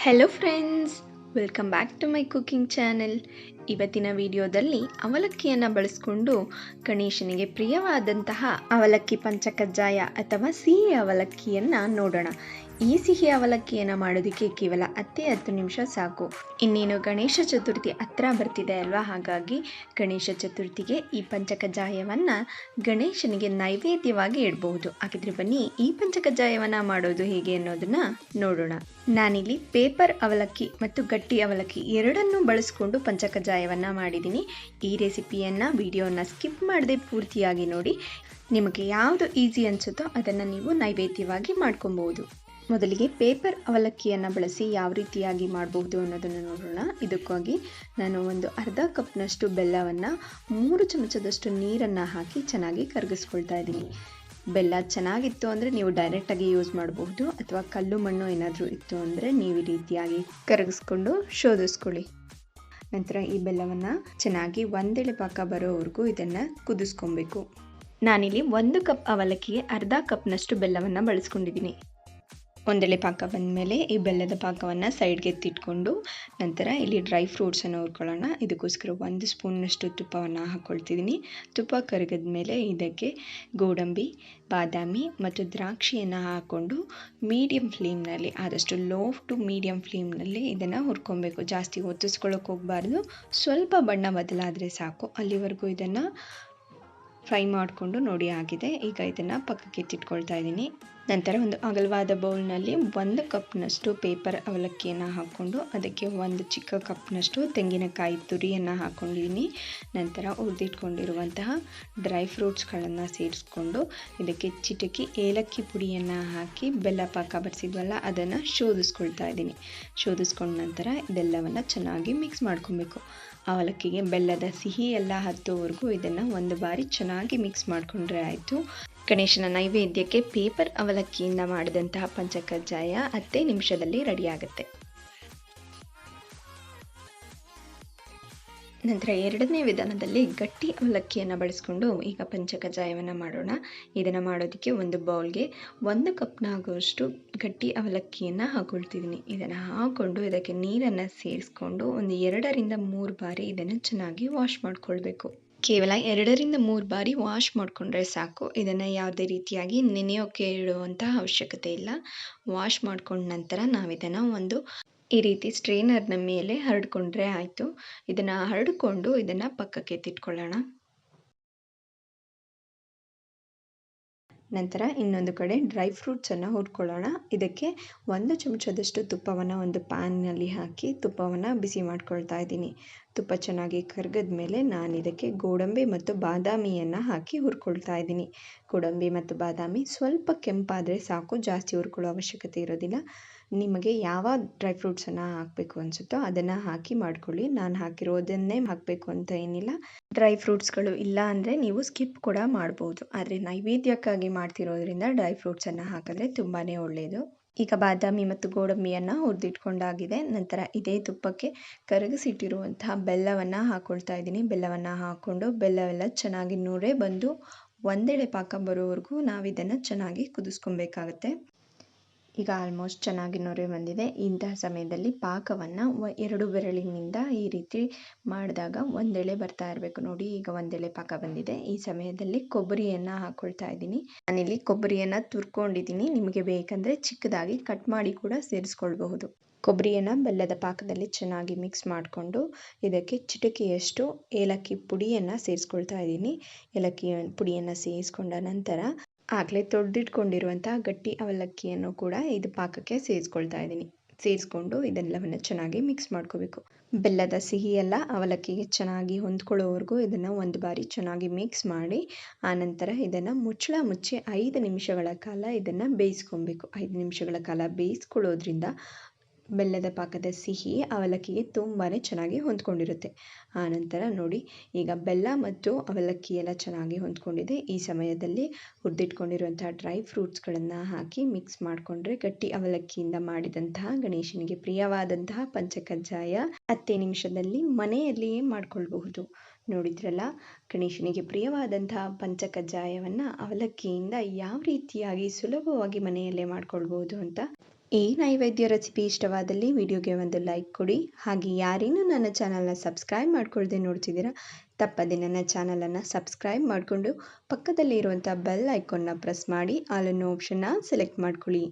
Hello friends welcome back to my cooking channel ಇವತ್ತಿನ ವಿಡಿಯೋದಲ್ಲಿ ಅವಲಕ್ಕಿಯನ್ನು ಬಳಸ್ಕೊಂಡು ಗಣೇಶನಿಗೆ ಪ್ರಿಯವಾದಂತಹ ಅವಲಕ್ಕಿ ಪಂಚಕಜ್ಜಾಯ ಅಥವಾ ಸಿಹಿ ಅವಲಕ್ಕಿಯನ್ನು ನೋಡೋಣ. ಈ ಸಿಹಿ ಅವಲಕ್ಕಿಯನ್ನು ಮಾಡೋದಕ್ಕೆ ಕೇವಲ ಹತ್ತೇ ಹತ್ತು ನಿಮಿಷ ಸಾಕು. ಇನ್ನೇನು ಗಣೇಶ ಚತುರ್ಥಿ ಹತ್ರ ಬರ್ತಿದೆ ಅಲ್ವಾ? ಹಾಗಾಗಿ ಗಣೇಶ ಚತುರ್ಥಿಗೆ ಈ ಪಂಚಕಜ್ಜಾಯವನ್ನು ಗಣೇಶನಿಗೆ ನೈವೇದ್ಯವಾಗಿ ಇಡಬಹುದು. ಹಾಗಿದ್ರೆ ಬನ್ನಿ, ಈ ಪಂಚಕಜ್ಜಾಯವನ್ನು ಮಾಡೋದು ಹೇಗೆ ಅನ್ನೋದನ್ನ ನೋಡೋಣ. ನಾನಿಲ್ಲಿ ಪೇಪರ್ ಅವಲಕ್ಕಿ ಮತ್ತು ಗಟ್ಟಿ ಅವಲಕ್ಕಿ ಎರಡನ್ನೂ ಬಳಸ್ಕೊಂಡು ಪಂಚಕಜ್ಜಾಯವನ್ನು ಮಾಡಿದ್ದೀನಿ ಈ ರೆಸಿಪಿಯನ್ನು ವಿಡಿಯೋನ ಸ್ಕಿಪ್ ಮಾಡದೆ ಪೂರ್ತಿಯಾಗಿ ನೋಡಿ. ನಿಮಗೆ ಯಾವುದು ಈಸಿ ಅನಿಸುತ್ತೋ ಅದನ್ನು ನೀವು ನೈವೇದ್ಯವಾಗಿ ಮಾಡ್ಕೊಬಹುದು. ಮೊದಲಿಗೆ ಪೇಪರ್ ಅವಲಕ್ಕಿಯನ್ನು ಬಳಸಿ ಯಾವ ರೀತಿಯಾಗಿ ಮಾಡಬಹುದು ಅನ್ನೋದನ್ನು ನೋಡೋಣ. ಇದಕ್ಕಾಗಿ ನಾನು ಒಂದು ಅರ್ಧ ಕಪ್ನಷ್ಟು ಬೆಲ್ಲವನ್ನು ಮೂರು ಚಮಚದಷ್ಟು ನೀರನ್ನು ಹಾಕಿ ಚೆನ್ನಾಗಿ ಕರಗಿಸ್ಕೊಳ್ತಾ ಇದ್ದೀನಿ. ಬೆಲ್ಲ ಚೆನ್ನಾಗಿತ್ತು ಅಂದರೆ ನೀವು ಡೈರೆಕ್ಟಾಗಿ ಯೂಸ್ ಮಾಡಬಹುದು, ಅಥವಾ ಕಲ್ಲು ಮಣ್ಣು ಏನಾದರೂ ಇತ್ತು ಅಂದರೆ ನೀವು ಈ ರೀತಿಯಾಗಿ ಕರಗಿಸ್ಕೊಂಡು ಶೋಧಿಸ್ಕೊಳ್ಳಿ. ನಂತರ ಈ ಬೆಲ್ಲವನ್ನು ಚೆನ್ನಾಗಿ ಒಂದೆಳೆ ಪಾಕ ಬರೋವರೆಗೂ ಇದನ್ನು ಕುದಿಸ್ಕೊಬೇಕು. ನಾನಿಲ್ಲಿ ಒಂದು ಕಪ್ ಅವಲಕ್ಕಿಗೆ ಅರ್ಧ ಕಪ್ನಷ್ಟು ಬೆಲ್ಲವನ್ನು ಬಳಸ್ಕೊಂಡಿದ್ದೀನಿ. ಒಂದೆಳೆ ಪಾಕ ಬಂದಮೇಲೆ ಈ ಬೆಲ್ಲದ ಪಾಕವನ್ನು ಸೈಡ್ಗೆ ಎತ್ತಿಟ್ಕೊಂಡು ನಂತರ ಇಲ್ಲಿ ಡ್ರೈ ಫ್ರೂಟ್ಸನ್ನು ಹುರ್ಕೊಳ್ಳೋಣ. ಇದಕ್ಕೋಸ್ಕರ ಒಂದು ಸ್ಪೂನ್ನಷ್ಟು ತುಪ್ಪವನ್ನು ಹಾಕ್ಕೊಳ್ತಿದ್ದೀನಿ ತುಪ್ಪ ಕರಗಿದ ಮೇಲೆ ಇದಕ್ಕೆ ಗೋಡಂಬಿ, ಬಾದಾಮಿ ಮತ್ತು ದ್ರಾಕ್ಷಿಯನ್ನು ಹಾಕ್ಕೊಂಡು ಮೀಡಿಯಮ್ ಫ್ಲೇಮ್ನಲ್ಲಿ ಆದಷ್ಟು ಲೋ ಟು ಮೀಡಿಯಮ್ ಫ್ಲೇಮ್ನಲ್ಲಿ ಇದನ್ನು ಹುರ್ಕೊಬೇಕು. ಜಾಸ್ತಿ ಒತ್ತಿಸ್ಕೊಳ್ಳೋಕೆ ಹೋಗಬಾರ್ದು. ಸ್ವಲ್ಪ ಬಣ್ಣ ಬದಲಾದರೆ ಸಾಕು. ಅಲ್ಲಿವರೆಗೂ ಇದನ್ನು ಫ್ರೈ ಮಾಡಿಕೊಂಡು ನೋಡಿ ಆಗಿದೆ. ಈಗ ಇದನ್ನು ಪಕ್ಕಕ್ಕೆ ಎತ್ತಿಟ್ಕೊಳ್ತಾ ಇದ್ದೀನಿ ನಂತರ ಒಂದು ಅಗಲವಾದ ಬೌಲ್ನಲ್ಲಿ ಒಂದು ಕಪ್ನಷ್ಟು ಪೇಪರ್ ಅವಲಕ್ಕಿಯನ್ನು ಹಾಕ್ಕೊಂಡು ಅದಕ್ಕೆ ಒಂದು ಚಿಕ್ಕ ಕಪ್ನಷ್ಟು ತೆಂಗಿನಕಾಯಿ ತುರಿಯನ್ನು ಹಾಕ್ಕೊಂಡಿದ್ದೀನಿ ನಂತರ ಹುರಿದಿಟ್ಕೊಂಡಿರುವಂತಹ ಡ್ರೈ ಫ್ರೂಟ್ಸ್ಗಳನ್ನು ಸೇರಿಸ್ಕೊಂಡು ಇದಕ್ಕೆ ಚಿಟಕಿ ಏಲಕ್ಕಿ ಪುಡಿಯನ್ನು ಹಾಕಿ ಬೆಲ್ಲ ಪಾಕ ಬರೆಸಿದ್ವಲ್ಲ ಅದನ್ನು ಶೋಧಿಸ್ಕೊಳ್ತಾ ಇದ್ದೀನಿ. ಶೋಧಿಸ್ಕೊಂಡ ನಂತರ ಇದೆಲ್ಲವನ್ನು ಚೆನ್ನಾಗಿ ಮಿಕ್ಸ್ ಮಾಡ್ಕೊಬೇಕು. ಅವಲಕ್ಕಿಗೆ ಬೆಲ್ಲದ ಸಿಹಿ ಎಲ್ಲ ಹತ್ತುವರೆಗೂ ಇದನ್ನು ಒಂದು ಬಾರಿ ಚೆನ್ನಾಗಿ ಮಿಕ್ಸ್ ಮಾಡಿಕೊಂಡ್ರೆ ಆಯಿತು. ಗಣೇಶನ ನೈವೇದ್ಯಕ್ಕೆ ಪೇಪರ್ ಅವಲಕ್ಕಿಯಿಂದ ಮಾಡಿದಂತಹ ಪಂಚಕಜ್ಜಾಯ ಹತ್ತೇ ನಿಮಿಷದಲ್ಲಿ ರೆಡಿಯಾಗುತ್ತೆ. ನಂತರ ಎರಡನೇ ವಿಧಾನದಲ್ಲಿ ಗಟ್ಟಿ ಅವಲಕ್ಕಿಯನ್ನು ಬಳಸ್ಕೊಂಡು ಈಗ ಪಂಚಕಜ್ಜಾಯವನ್ನು ಮಾಡೋಣ. ಇದನ್ನು ಮಾಡೋದಕ್ಕೆ ಒಂದು ಬೌಲ್ಗೆ ಒಂದು ಕಪ್ನಾಗುವಷ್ಟು ಗಟ್ಟಿ ಅವಲಕ್ಕಿಯನ್ನು ಹಾಕೊಳ್ತಿದ್ದೀನಿ. ಇದನ್ನು ಹಾಕ್ಕೊಂಡು ಇದಕ್ಕೆ ನೀರನ್ನು ಸೇರಿಸ್ಕೊಂಡು ಒಂದು ಎರಡರಿಂದ ಮೂರು ಬಾರಿ ಇದನ್ನು ಚೆನ್ನಾಗಿ ವಾಶ್ ಮಾಡ್ಕೊಳ್ಬೇಕು. ಕೇವಲ ಎರಡರಿಂದ ಮೂರು ಬಾರಿ ವಾಶ್ ಮಾಡಿಕೊಂಡ್ರೆ ಸಾಕು. ಇದನ್ನು ಯಾವುದೇ ರೀತಿಯಾಗಿ ನೆನೆಯೋಕೆ ಇಡುವಂತಹ ಅವಶ್ಯಕತೆ ಇಲ್ಲ. ವಾಶ್ ಮಾಡ್ಕೊಂಡ ನಂತರ ನಾವು ಇದನ್ನು ಒಂದು ಈ ರೀತಿ ಸ್ಟ್ರೈನರ್ನ ಮೇಲೆ ಹರಡ್ಕೊಂಡ್ರೆ ಆಯಿತು. ಇದನ್ನು ಹರಡಿಕೊಂಡು ಇದನ್ನು ಪಕ್ಕಕ್ಕೆ ಎತ್ತಿಟ್ಕೊಳ್ಳೋಣ. ನಂತರ ಇನ್ನೊಂದು ಕಡೆ ಡ್ರೈ ಫ್ರೂಟ್ಸನ್ನು ಹುರ್ಕೊಳ್ಳೋಣ. ಇದಕ್ಕೆ ಒಂದು ಚಮಚದಷ್ಟು ತುಪ್ಪವನ್ನು ಒಂದು ಪ್ಯಾನ್ನಲ್ಲಿ ಹಾಕಿ ತುಪ್ಪವನ್ನು ಬಿಸಿ ಮಾಡ್ಕೊಳ್ತಾ ಇದ್ದೀನಿ. ತುಪ್ಪ ಚೆನ್ನಾಗಿ ಕರಗಿದ ಮೇಲೆ ನಾನು ಇದಕ್ಕೆ ಗೋಡಂಬಿ ಮತ್ತು ಬಾದಾಮಿಯನ್ನು ಹಾಕಿ ಹುರ್ಕೊಳ್ತಾ ಇದ್ದೀನಿ. ಗೋಡಂಬಿ ಮತ್ತು ಬಾದಾಮಿ ಸ್ವಲ್ಪ ಕೆಂಪಾದರೆ ಸಾಕು, ಜಾಸ್ತಿ ಹುರ್ಕೊಳ್ಳೋ ಅವಶ್ಯಕತೆ ಇರೋದಿಲ್ಲ. ನಿಮಗೆ ಯಾವ ಡ್ರೈ ಫ್ರೂಟ್ಸನ್ನು ಹಾಕಬೇಕು ಅನಿಸುತ್ತೋ ಅದನ್ನು ಹಾಕಿ ಮಾಡ್ಕೊಳ್ಳಿ. ನಾನು ಹಾಕಿರೋದನ್ನೇ ಹಾಕಬೇಕು ಅಂತ ಏನಿಲ್ಲ. ಡ್ರೈ ಫ್ರೂಟ್ಸ್ಗಳು ಇಲ್ಲ ಅಂದರೆ ನೀವು ಸ್ಕಿಪ್ ಕೂಡ ಮಾಡ್ಬೋದು. ಆದರೆ ನೈವೇದ್ಯಕ್ಕಾಗಿ ಮಾಡ್ತಿರೋದ್ರಿಂದ ಡ್ರೈ ಫ್ರೂಟ್ಸನ್ನು ಹಾಕಿದ್ರೆ ತುಂಬಾ ಒಳ್ಳೆಯದು ಈಗ ಬಾದಾಮಿ ಮತ್ತು ಗೋಡಂಬಿಯನ್ನು ಹುರಿದಿಟ್ಕೊಂಡಾಗಿದೆ. ನಂತರ ಇದೇ ತುಪ್ಪಕ್ಕೆ ಕರಗಿಸಿಟ್ಟಿರುವಂತಹ ಬೆಲ್ಲವನ್ನು ಹಾಕ್ಕೊಳ್ತಾ ಇದ್ದೀನಿ. ಬೆಲ್ಲವನ್ನು ಹಾಕ್ಕೊಂಡು ಬೆಲ್ಲವೆಲ್ಲ ಚೆನ್ನಾಗಿ ನೂರೇ ಬಂದು ಒಂದೆಳೆ ಪಾಕ ಬರೋವರೆಗೂ ನಾವು ಇದನ್ನು ಚೆನ್ನಾಗಿ ಕುದಿಸ್ಕೊಬೇಕಾಗತ್ತೆ. ಈಗ ಆಲ್ಮೋಸ್ಟ್ ಚೆನ್ನಾಗಿ ನೊರೆ ಬಂದಿದೆ. ಇಂತಹ ಸಮಯದಲ್ಲಿ ಪಾಕವನ್ನು ಎರಡು ಬೆರಳಿನಿಂದ ಈ ರೀತಿ ಮಾಡಿದಾಗ ಒಂದೆಳೆ ಬರ್ತಾ ಇರಬೇಕು. ನೋಡಿ, ಈಗ ಒಂದೆಳೆ ಪಾಕ ಬಂದಿದೆ. ಈ ಸಮಯದಲ್ಲಿ ಕೊಬ್ಬರಿಯನ್ನು ಹಾಕ್ಕೊಳ್ತಾ ಇದ್ದೀನಿ. ನಾನಿಲ್ಲಿ ಕೊಬ್ಬರಿಯನ್ನು ತುರ್ಕೊಂಡಿದ್ದೀನಿ. ನಿಮಗೆ ಬೇಕಂದರೆ ಚಿಕ್ಕದಾಗಿ ಕಟ್ ಮಾಡಿ ಕೂಡ ಸೇರಿಸ್ಕೊಳ್ಬಹುದು. ಕೊಬ್ಬರಿಯನ್ನು ಬೆಲ್ಲದ ಪಾಕದಲ್ಲಿ ಚೆನ್ನಾಗಿ ಮಿಕ್ಸ್ ಮಾಡಿಕೊಂಡು ಇದಕ್ಕೆ ಚಿಟಕಿಯಷ್ಟು ಏಲಕ್ಕಿ ಪುಡಿಯನ್ನು ಸೇರಿಸ್ಕೊಳ್ತಾ ಇದ್ದೀನಿ. ಏಲಕ್ಕಿ ಪುಡಿಯನ್ನು ಸೇರಿಸ್ಕೊಂಡ ನಂತರ ಆಗಲೇ ತೊಳೆದಿಟ್ಕೊಂಡಿರುವಂಥ ಗಟ್ಟಿ ಅವಲಕ್ಕಿಯನ್ನು ಕೂಡ ಇದು ಪಾಕಕ್ಕೆ ಸೇರಿಸ್ಕೊಳ್ತಾ ಇದ್ದೀನಿ. ಸೇರಿಸ್ಕೊಂಡು ಇದೆಲ್ಲವನ್ನು ಚೆನ್ನಾಗಿ ಮಿಕ್ಸ್ ಮಾಡ್ಕೋಬೇಕು. ಬೆಲ್ಲದ ಸಿಹಿ ಎಲ್ಲ ಅವಲಕ್ಕಿಗೆ ಚೆನ್ನಾಗಿ ಹೊಂದ್ಕೊಳ್ಳೋವರೆಗೂ ಇದನ್ನು ಒಂದು ಬಾರಿ ಚೆನ್ನಾಗಿ ಮಿಕ್ಸ್ ಮಾಡಿ, ಆನಂತರ ಇದನ್ನು ಮುಚ್ಚಳ ಮುಚ್ಚಿ ಐದು ನಿಮಿಷಗಳ ಕಾಲ ಇದನ್ನು ಬೇಯಿಸ್ಕೊಬೇಕು. ಐದು ನಿಮಿಷಗಳ ಕಾಲ ಬೇಯಿಸ್ಕೊಳ್ಳೋದ್ರಿಂದ ಬೆಲ್ಲದ ಪಾಕದ ಸಿಹಿ ಅವಲಕ್ಕಿಗೆ ತುಂಬಾ ಚೆನ್ನಾಗಿ ಹೊಂದ್ಕೊಂಡಿರುತ್ತೆ. ಆನಂತರ ನೋಡಿ, ಈಗ ಬೆಲ್ಲ ಮತ್ತು ಅವಲಕ್ಕಿ ಎಲ್ಲ ಚೆನ್ನಾಗಿ ಹೊಂದ್ಕೊಂಡಿದೆ. ಈ ಸಮಯದಲ್ಲಿ ಹುರಿದಿಟ್ಕೊಂಡಿರುವಂತಹ ಡ್ರೈ ಫ್ರೂಟ್ಸ್ಗಳನ್ನು ಹಾಕಿ ಮಿಕ್ಸ್ ಮಾಡಿಕೊಂಡ್ರೆ ಗಟ್ಟಿ ಅವಲಕ್ಕಿಯಿಂದ ಮಾಡಿದಂತಹ ಗಣೇಶನಿಗೆ ಪ್ರಿಯವಾದಂತಹ ಪಂಚಕಜ್ಜಾಯ ಹತ್ತೇ ನಿಮಿಷದಲ್ಲಿ ಮನೆಯಲ್ಲಿಯೇ ಮಾಡಿಕೊಳ್ಬಹುದು. ನೋಡಿದ್ರಲ್ಲ, ಗಣೇಶನಿಗೆ ಪ್ರಿಯವಾದಂತಹ ಪಂಚಕಜ್ಜಾಯವನ್ನು ಅವಲಕ್ಕಿಯಿಂದ ಯಾವ ರೀತಿಯಾಗಿ ಸುಲಭವಾಗಿ ಮನೆಯಲ್ಲೇ ಮಾಡ್ಕೊಳ್ಬೋದು ಅಂತ? ಈ ನೈವೇದ್ಯ ರೆಸಿಪಿ ಇಷ್ಟವಾದಲ್ಲಿ ವಿಡಿಯೋಗೆ ಒಂದು ಲೈಕ್ ಕೊಡಿ. ಹಾಗೆ ಯಾರೇನೂ ನನ್ನ ಚಾನಲ್ನ ಸಬ್ಸ್ಕ್ರೈಬ್ ಮಾಡ್ಕೊಳ್ದೆ ನೋಡ್ತಿದ್ದೀರಾ, ತಪ್ಪದೆ ನನ್ನ ಚಾನಲನ್ನು ಸಬ್ಸ್ಕ್ರೈಬ್ ಮಾಡಿಕೊಂಡು ಪಕ್ಕದಲ್ಲಿ ಇರುವಂಥ ಬೆಲ್ ಐಕಾನ್ನ ಪ್ರೆಸ್ ಮಾಡಿ, ಆಲ್ ಆಪ್ಷನ್ನ ಸೆಲೆಕ್ಟ್ ಮಾಡ್ಕೊಳ್ಳಿ.